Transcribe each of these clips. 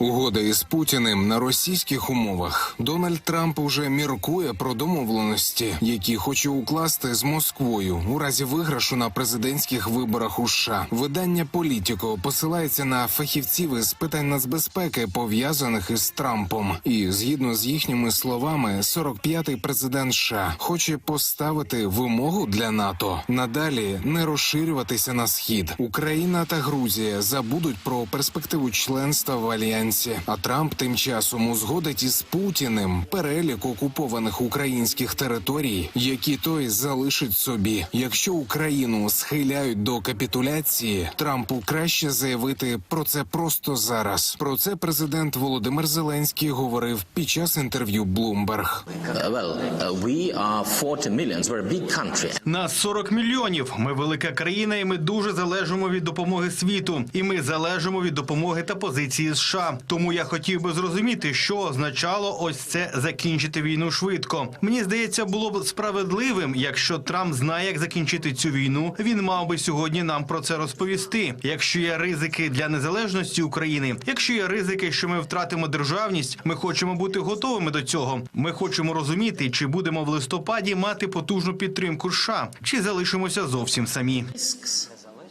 Угода із Путіним на російських умовах. Дональд Трамп уже міркує про домовленості, які хоче укласти з Москвою у разі виграшу на президентських виборах у США. Видання Політіко посилається на фахівців із питань нацбезпеки, пов'язаних із Трампом. І згідно з їхніми словами, 45-й президент США хоче поставити вимогу для НАТО надалі не розширюватися на схід. Україна та Грузія забудуть про перспективу членства в альянсі. А Трамп тим часом узгодить із Путіним перелік окупованих українських територій, які той залишить собі. Якщо Україну схиляють до капітуляції, Трампу краще заявити про це просто зараз. Про це президент Володимир Зеленський говорив під час інтерв'ю Bloomberg. Uh, uh, we are 40 millions. We're a big country. Нас 40 мільйонів. Ми велика країна, і ми дуже залежимо від допомоги світу. І ми залежимо від допомоги та позиції США. Тому я хотів би зрозуміти, що означало ось це закінчити війну швидко. Мені здається, було б справедливим, якщо Трамп знає, як закінчити цю війну. Він мав би сьогодні нам про це розповісти. Якщо є ризики для незалежності України, якщо є ризики, що ми втратимо державність, ми хочемо бути готовими до цього. Ми хочемо розуміти, чи будемо в листопаді мати потужну підтримку США, чи залишимося зовсім самі.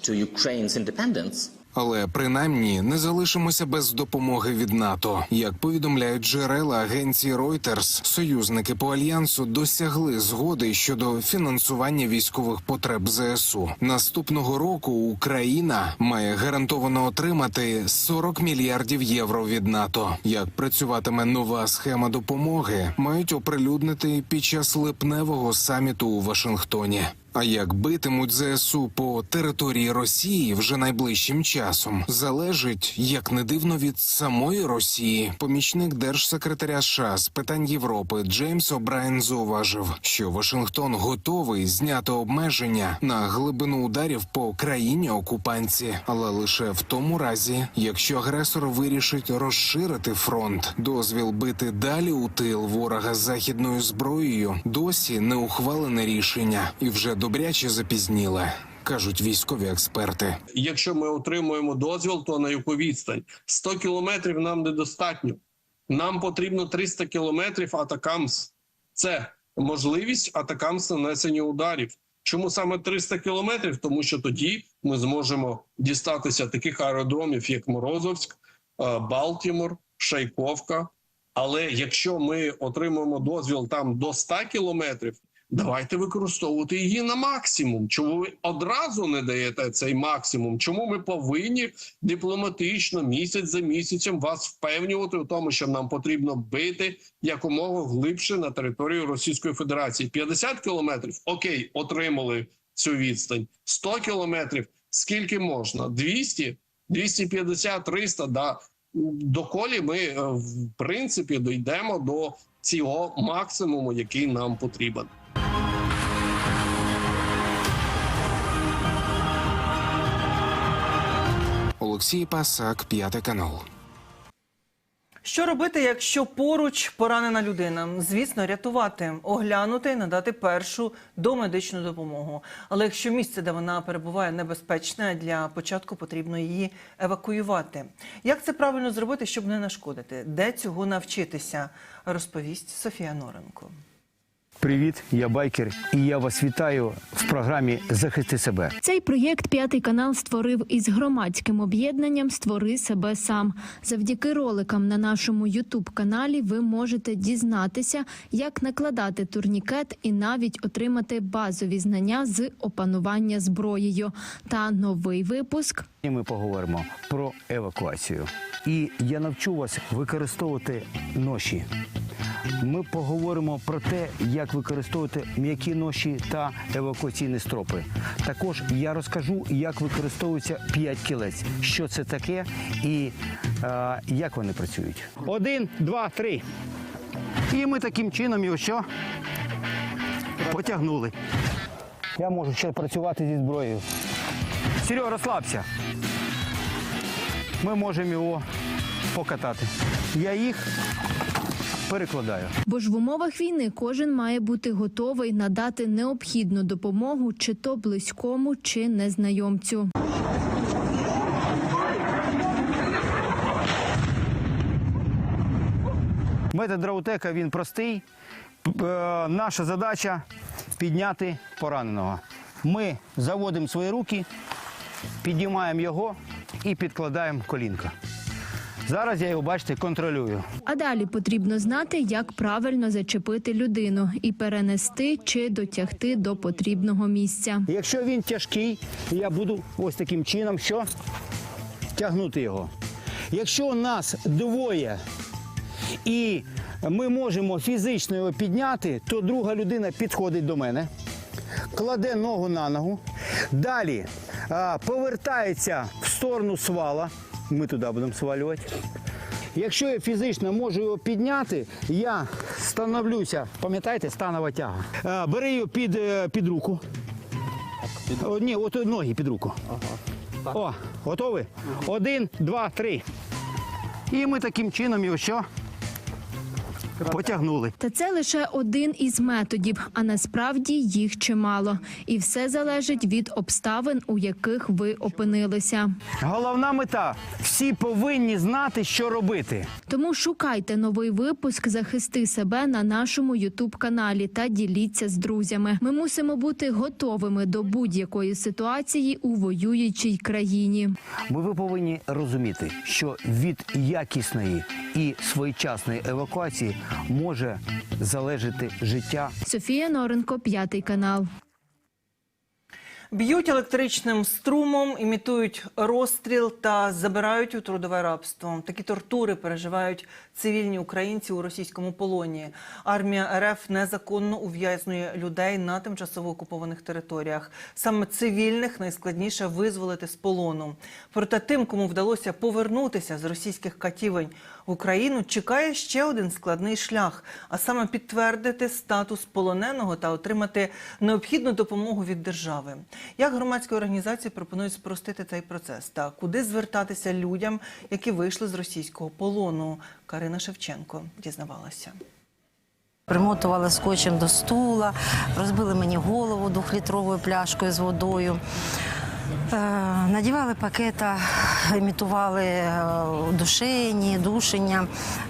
To Ukraine's independence. Але принаймні не залишимося без допомоги від НАТО. Як повідомляють джерела агенції Reuters, союзники по альянсу досягли згоди щодо фінансування військових потреб ЗСУ. Наступного року Україна має гарантовано отримати 40 мільярдів євро від НАТО. Як працюватиме нова схема допомоги, мають оприлюднити під час липневого саміту у Вашингтоні. А як битимуть ЗСУ по території Росії вже найближчим часом, залежить як не дивно від самої Росії. Помічник держсекретаря США з питань Європи Джеймс О'Брайен зауважив, що Вашингтон готовий зняти обмеження на глибину ударів по країні окупанці, але лише в тому разі, якщо агресор вирішить розширити фронт, дозвіл бити далі у тил ворога західною зброєю досі не ухвалене рішення. І вже добряче запізніле. Кажуть військові експерти. Якщо ми отримуємо дозвіл, то на яку відстань 100 кілометрів нам недостатньо. Нам потрібно 300 кілометрів атакамс. Це можливість атакамс нанесення ударів. Чому саме 300 кілометрів? Тому що тоді ми зможемо дістатися таких аеродромів, як Морозовськ, е, Балтімор, Шайковка. Але якщо ми отримаємо дозвіл там до 100 кілометрів, давайте використовувати її на максимум. Чому ви одразу не даєте цей максимум? Чому ми повинні дипломатично місяць за місяцем вас впевнювати у тому, що нам потрібно бити якомога глибше на територію Російської Федерації? 50 кілометрів окей, отримали цю відстань. 100 кілометрів скільки можна? 200? 250, 300, да. Доколі ми е, в принципі дійдемо до цього максимуму, який нам потрібен. Олексій Пасак, п'ятий канал. Що робити, якщо поруч поранена людина? Звісно, рятувати, оглянути, надати першу домедичну допомогу. Але якщо місце, де вона перебуває, небезпечне, для початку потрібно її евакуювати. Як це правильно зробити, щоб не нашкодити? Де цього навчитися? Розповість Софія Норенко. Привіт, я байкер, і я вас вітаю в програмі Захисти себе. Цей проєкт п'ятий канал створив із громадським об'єднанням Створи себе сам. Завдяки роликам на нашому Ютуб каналі ви можете дізнатися, як накладати турнікет і навіть отримати базові знання з опанування зброєю. Та новий випуск І ми поговоримо про евакуацію. І я навчу вас використовувати ноші. Ми поговоримо про те, як використовувати м'які ноші та евакуаційні стропи. Також я розкажу, як використовується п'ять кілець, що це таке і е, як вони працюють. Один, два, три. І ми таким чином його що потягнули. Я можу ще працювати зі зброєю. Серега, розслабся. Ми можемо його покатати. Я їх перекладаю. Бо ж в умовах війни кожен має бути готовий надати необхідну допомогу чи то близькому, чи незнайомцю. Метод Драутека він простий. Е, Наша задача підняти пораненого. Ми заводимо свої руки, піднімаємо його і підкладаємо колінка. Зараз я його, бачите, контролюю. А далі потрібно знати, як правильно зачепити людину і перенести чи дотягти до потрібного місця. Якщо він тяжкий, я буду ось таким чином що? тягнути його. Якщо нас двоє і ми можемо фізично його підняти, то друга людина підходить до мене, кладе ногу на ногу, далі повертається в сторону свала. Ми туди будемо свалювати. Якщо я фізично можу його підняти, я становлюся, пам'ятаєте, станова тяга. А, Бери його під, е, під руку. О, ні, от ноги під руку. О, готові? Один, два, три. І ми таким чином його що? Потягнули. Та це лише один із методів, а насправді їх чимало. І все залежить від обставин, у яких ви опинилися. Головна мета всі повинні знати, що робити. Тому шукайте новий випуск Захисти себе на нашому Ютуб каналі та діліться з друзями. Ми мусимо бути готовими до будь-якої ситуації у воюючій країні. Бо ви повинні розуміти, що від якісної і своєчасної евакуації може залежати життя Софія Норенко, п'ятий канал. Б'ють електричним струмом, імітують розстріл та забирають у трудове рабство. Такі тортури переживають цивільні українці у російському полоні. Армія РФ незаконно ув'язнює людей на тимчасово окупованих територіях. Саме цивільних найскладніше визволити з полону. Проте тим, кому вдалося повернутися з російських катівень в Україну, чекає ще один складний шлях, а саме підтвердити статус полоненого та отримати необхідну допомогу від держави. Як громадські організації пропонують спростити цей процес та куди звертатися людям, які вийшли з російського полону? Карина Шевченко дізнавалася. Примотували скотчем до стула, розбили мені голову двохлітровою пляшкою з водою. Е, Надівали пакета, імітували е, душені, душення,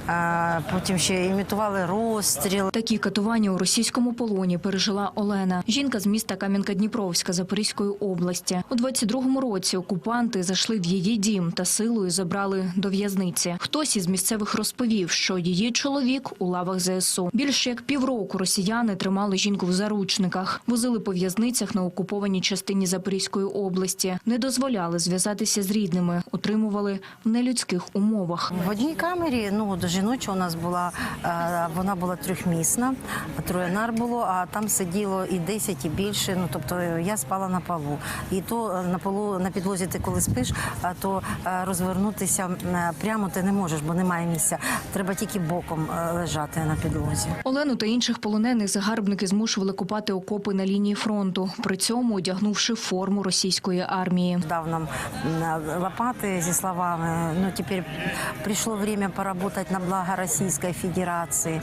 е, потім ще імітували розстріл. Такі катування у російському полоні пережила Олена. Жінка з міста Кам'янка-Дніпровська Запорізької області. У 22-му році окупанти зайшли в її дім та силою забрали до в'язниці. Хтось із місцевих розповів, що її чоловік у лавах ЗСУ. Більше як півроку росіяни тримали жінку в заручниках, возили по в'язницях на окупованій частині Запорізької області, не дозволяли зв'язатися з рідними, утримували в нелюдських умовах. В одній камері, ну до жіноча у нас була, е, вона була трьохмісна, троє нар було, а там сиділо і 10, і більше. Ну тобто е, я спала на полу. І то е, на полу на підлозі ти коли спиш, то розвернутися прямо ти не можеш, бо немає місця. Треба тільки боком лежати на підлозі. Олену та інших полонених загарбники змушували купати окопи на лінії фронту, при цьому одягнувши форму російської армії. Дав нам лопати зі словами. Ну тепер прийшло время поработать на благо Російської Федерації.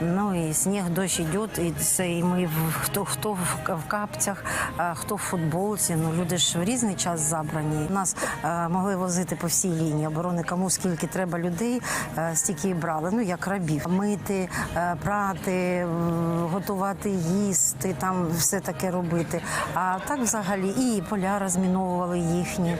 Ну і сніг, дощ йде, і це і ми хто хто в капцях, хто в футболці. Ну люди ж в різний час забрані. Нас могли возити по всій лінії оборони. Кому скільки треба людей, стільки і брали. Ну як рабів. Мити, прати, готувати, їсти, там все таке робити. А так взагалі і поля розміновували їхні,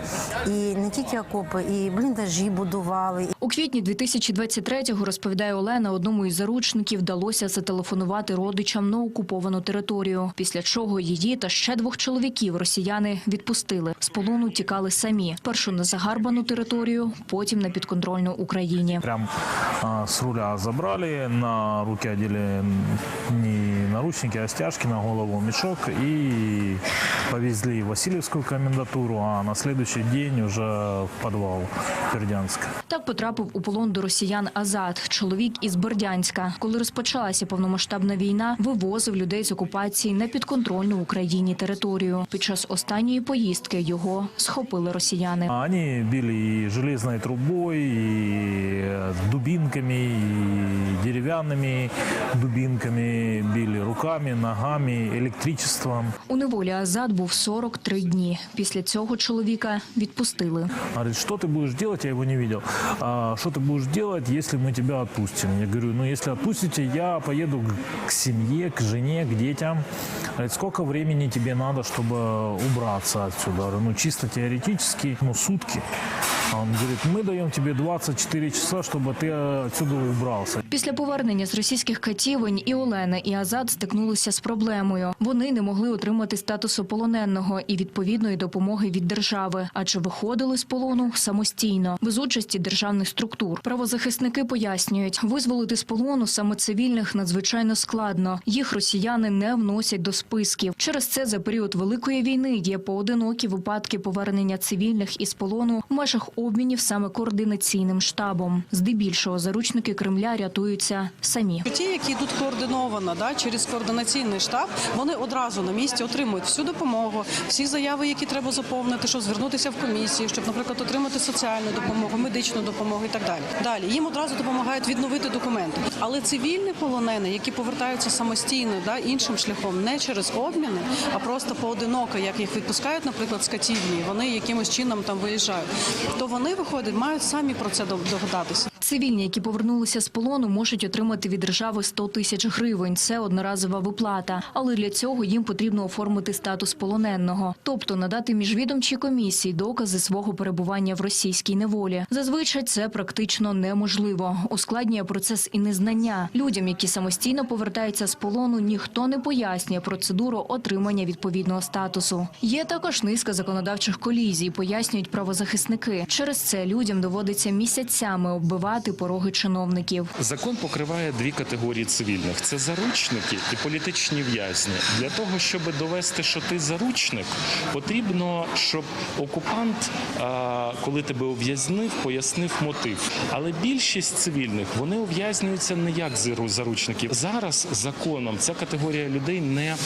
і не тільки окопи, і бліндажі будували, У квітні 2023-го, розповідає Олена, одному із заручників вдалося зателефонувати родичам на окуповану територію. Після чого її та ще двох чоловіків росіяни відпустили. З полону тікали самі. Спершу на загарбану територію, потім на підконтрольну Україні. Прям а, с руля забрали, на руки одели не наручники, а стяжки на голову, мешок и повезли в Васильевскую комендатуру, а на следующий день уже в подвал Бердянска. Так потрапив у полон до росіян Азат, чоловік із Бердянська. Коли розпочалася повномасштабна війна, вивозив людей з окупації на підконтрольну Україні територію. Під час останньої поїздки його схопили росіяни. А Они били и железной трубой, и дубинками, и деревянными стеклянными дубинками били, руками, ногами, электричеством. У неволі Азад був 43 дні. Після цього чоловіка відпустили. Говорит, что ты будешь делать? Я его не видел. «А что ты будешь делать, если мы тебя отпустим? Я говорю, ну если отпустите, я поеду к- к семье, к жене, к детям. Говорит, сколько времени тебе надо, чтобы убраться отсюда? Я говорю, ну чисто теоретически, ну сутки. А Он говорит, мы даем тебе 24 часа, чтобы ты отсюда убрался. Після повернення з російських катівень і Олена, і Азад стикнулися з проблемою. Вони не могли отримати статусу полоненого і відповідної допомоги від держави, адже виходили з полону самостійно, без участі державних структур. Правозахисники пояснюють, визволити з полону саме цивільних надзвичайно складно. Їх росіяни не вносять до списків. Через це за період великої війни є поодинокі випадки повернення цивільних із полону в межах обмінів саме координаційним штабом. Здебільшого заручники Кремля рятуються самі. Ті, які йдуть координовано да, через координаційний штаб, вони одразу на місці отримують всю допомогу, всі заяви, які треба заповнити, щоб звернутися в комісію, щоб, наприклад, отримати соціальну допомогу, медичну допомогу і так далі. Далі їм одразу допомагають відновити документи. Але цивільні полонені, які повертаються самостійно, да, іншим шляхом, не через обміни, а просто поодиноко, як їх відпускають, наприклад, з катівні, вони якимось чином там виїжджають, то вони виходять, мають самі про це догадатися. Цивільні, які повернулися з полону, можуть отримати від держави 100 тисяч гривень. Це одноразова виплата. Але для цього їм потрібно оформити статус полоненого, тобто надати міжвідомчій комісії докази свого перебування в російській неволі. Зазвичай це практично неможливо. Ускладнює процес і незнання. Людям, які самостійно повертаються з полону, ніхто не пояснює процедуру отримання відповідного статусу. Є також низка законодавчих колізій, пояснюють правозахисники. Через це людям доводиться місяцями оббивати пороги чиновників. Закон покриває дві категорії цивільних: це заручники і політичні в'язні. Для того, щоб довести, що ти заручник, потрібно, щоб окупант, коли тебе ув'язнив, пояснив мотив. Але більшість цивільних вони ув'язнюються не як зару- заручники. Зараз законом ця категорія людей не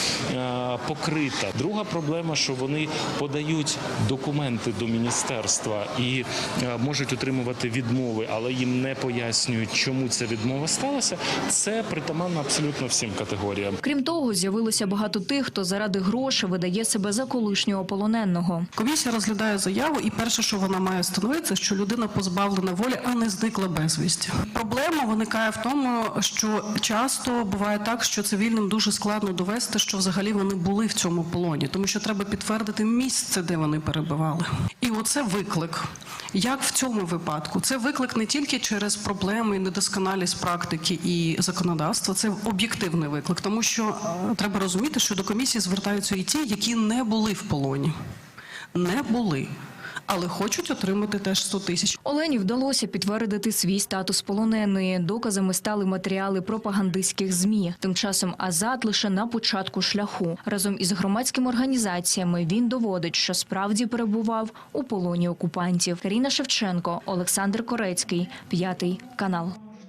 покрита. Друга проблема, що вони подають документи до міністерства і е, можуть отримувати відмови, але їм не пояснюють, чому ця відмова сталася. Це притаманно абсолютно всім категоріям. Крім того, з'явилося багато тих, хто заради грошей видає себе за колишнього полоненого. Комісія розглядає заяву, і перше, що вона має встановити, що людина позбавлена волі, а не зникла безвісті. Проблема виникає в тому, що часто буває так, що цивільним дуже складно довести, що взагалі вони були в цьому полоні, тому що треба підтвердити місце, де вони перебували. І оце виклик. Як в цьому випадку? Це виклик не тільки через проблеми і недосконалість практики і законодавства, це об'єктивний виклик, тому що е, треба розуміти, що до комісії звертаються і ті, які не були в полоні. Не були, але хочуть отримати теж 100 тисяч. Олені вдалося підтвердити свій статус полоненої. Доказами стали матеріали пропагандистських змі. Тим часом Азат лише на початку шляху. Разом із громадськими організаціями він доводить, що справді перебував у полоні окупантів. Каріна Шевченко, Олександр Корецький, п'ятий канал.